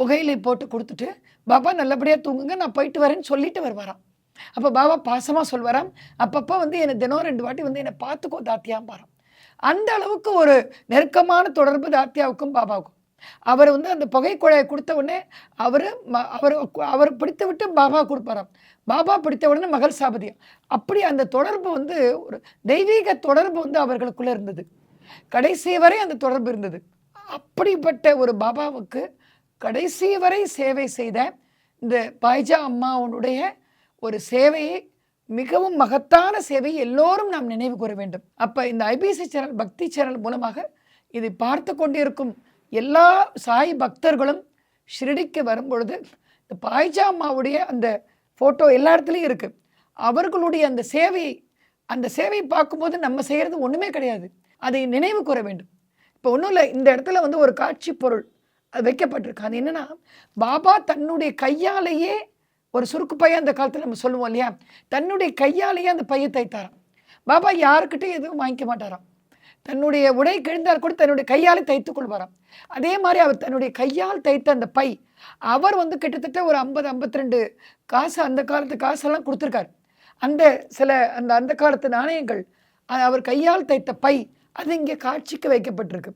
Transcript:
புகையிலை போட்டு கொடுத்துட்டு பாபா நல்லபடியாக தூங்குங்க நான் போயிட்டு வரேன்னு சொல்லிட்டு வருவாராம். அப்போ பாபா பாசமாக சொல்வாராம். அப்பப்போ வந்து என்னை தினம் ரெண்டு வாட்டி வந்து என்னை பார்த்துக்கோ தாத்தியாம் பாரம் அந்த அளவுக்கு ஒரு நெருக்கமான தொடர்பு தாத்தியாவுக்கும் பாபாவுக்கும். அவர் வந்து அந்த புகை குழாயை கொடுத்த உடனே அவர் அவர் அவர் பிடித்து விட்டு பாபா கொடுப்பாராம். பாபா பிடித்த உடனே மகள் சாபதியம் அப்படி அந்த தொடர்பு வந்து ஒரு தெய்வீக தொடர்பு வந்து அவர்களுக்குள்ளே இருந்தது. கடைசி வரை அந்த தொடர்பு இருந்தது. அப்படிப்பட்ட ஒரு பாபாவுக்கு கடைசி வரை சேவை செய்த இந்த பாய்ஜா அம்மாவுடைய ஒரு சேவையை மிகவும் மகத்தான சேவை எல்லோரும் நாம் நினைவு கூற வேண்டும். அப்போ இந்த ஐபிசி சேனல் பக்தி சேனல் மூலமாக இதை பார்த்து கொண்டிருக்கும் எல்லா சாய் பக்தர்களும் ஷிரடிக்கு வரும்பொழுது இந்த பாய்ஜா அம்மாவுடைய அந்த ஃபோட்டோ எல்லா இடத்துலையும் இருக்குது அவர்களுடைய அந்த சேவையை அந்த சேவையை பார்க்கும்போது நம்ம செய்கிறது ஒன்றுமே கிடையாது. அதை நினைவு கூற வேண்டும். இப்போ ஒன்றும் இல்லை இந்த இடத்துல வந்து ஒரு காட்சி பொருள் அது வைக்கப்பட்டிருக்கு. அது என்னன்னா பாபா தன்னுடைய கையாலேயே ஒரு சுருக்கு பையன் அந்த காலத்தில் நம்ம சொல்லுவோம் இல்லையா? தன்னுடைய கையாலேயே அந்த பையை தைத்தாராம். பாபா யாருக்கிட்டையும் எதுவும் வாங்கிக்க மாட்டாராம். தன்னுடைய உடை கிழிந்தால் கூட தன்னுடைய கையால் தைத்து கொள்வாராம். அதே மாதிரி அவர் தன்னுடைய கையால் தைத்த அந்த பை அவர் வந்து கிட்டத்தட்ட ஒரு ஐம்பது ஐம்பத்தி ரெண்டு காசு அந்த காலத்து காசெல்லாம் கொடுத்துருக்காரு. அந்த சில அந்த அந்த காலத்து நாணயங்கள் அவர் கையால் தைத்த பை அது இங்கே காட்சிக்கு வைக்கப்பட்டிருக்கு.